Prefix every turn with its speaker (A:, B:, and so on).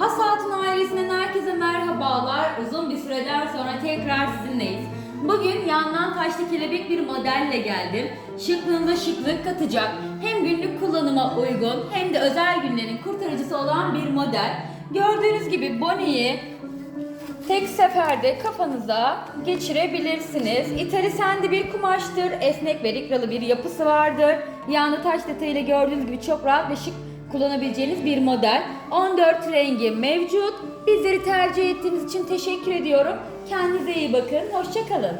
A: Hasat'ın ailesinden herkese merhabalar. Uzun bir süreden sonra tekrar sizinleyiz. Bugün yandan taşlı kelebek bir modelle geldim. Şıklığınıza şıklık katacak. Hem günlük kullanıma uygun hem de özel günlerin kurtarıcısı olan bir model. Gördüğünüz gibi Bonnie'yi tek seferde kafanıza geçirebilirsiniz. İtali sendi bir kumaştır. Esnek ve rikralı bir yapısı vardır. Yanlı taş detayıyla gördüğünüz gibi çok rahat ve şık kullanabileceğiniz bir model. 14 rengi mevcut. Bizleri tercih ettiğiniz için teşekkür ediyorum. Kendinize iyi bakın. Hoşçakalın.